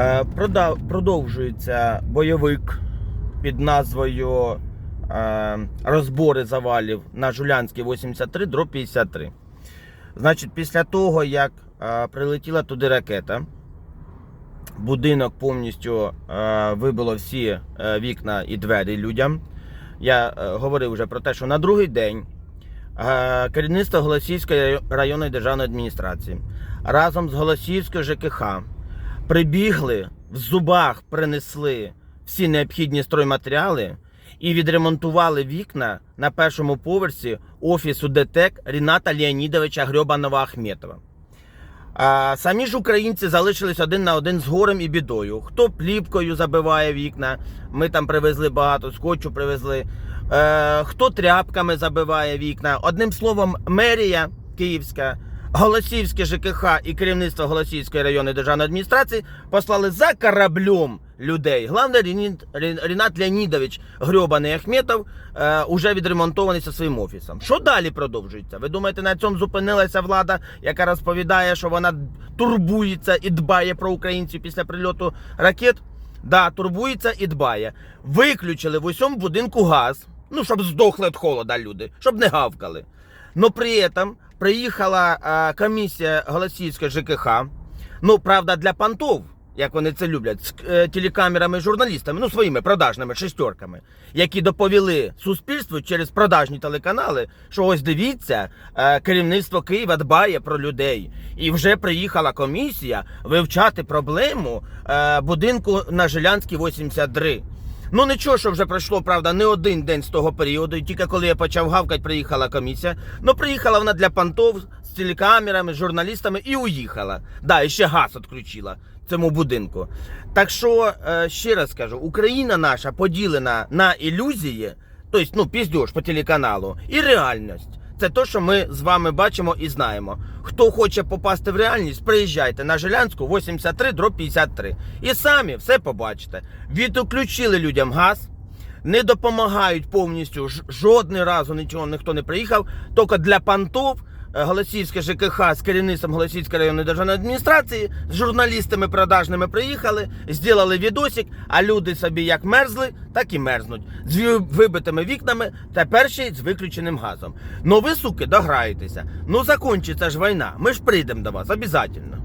Е, Продовжується бойовик під назвою е, Розбори завалів на Жулянській 83 дроб 53. Значить, після того, як е, прилетіла туди ракета, будинок повністю вибило всі вікна і двері людям. Я говорив вже про те, що на другий день керівництво Голосіївської районної державної адміністрації разом з Голосіївською ЖКХ прибігли в зубах, принесли всі необхідні стройматеріали і відремонтували вікна на першому поверсі офісу ДТЕК Ріната Леонідовича Грьобанова Ахметова. А самі ж українці залишились один на один з горем і бідою. Хто плівкою забиває вікна, ми там привезли багато, скотчу привезли. Е, хто тряпками забиває вікна. Одним словом, мерія Київська, Голосіївське ЖКХ і керівництво Голосіївської районної державної адміністрації послали за кораблем людей. Главне, Рінат Леонідович Грьобаний Ахметов е, уже відремонтований зі своїм офісом. Що далі продовжується? Ви думаєте, на цьому зупинилася влада, яка розповідає, що вона турбується і дбає про українців після прильоту ракет? Да, турбується і дбає. Виключили в усьому будинку газ, ну щоб здохли від холода люди, щоб не гавкали. Но при этом приїхала е, комісія Голосіївської ЖКХ. Ну, правда, для понтов, як вони це люблять, з е, телекамерами, журналістами, ну своїми продажними шестерками, які доповіли суспільству через продажні телеканали, що ось дивіться, е, керівництво Києва дбає про людей. І вже приїхала комісія вивчати проблему е, будинку на Жилянській 83. Ну нічого, що вже пройшло, правда, не один день з того періоду. І тільки коли я почав гавкати, приїхала комісія. Ну, приїхала вона для понтов з телекамерами, з журналістами і уїхала. Да, і ще газ відключила цьому будинку. Так що, е, ще раз кажу, Україна наша поділена на ілюзії, тобто, ну, піздьош по телеканалу, і реальність. Це те, що ми з вами бачимо і знаємо. Хто хоче попасти в реальність, приїжджайте на Жилянську 83 дроб 53. І самі все побачите. Відключили людям газ, не допомагають повністю жодний разу нічого ніхто не приїхав. Тільки для понтов е, Голосіївське ЖКХ з керівництвом Голосіївської районної державної адміністрації, з журналістами продажними приїхали, зробили відосик, а люди собі як мерзли, так і мерзнуть. З вибитими вікнами, та перші з виключеним газом. Ну ви, суки, дограєтеся. Ну закінчиться ж війна. Ми ж прийдемо до вас, обов'язково.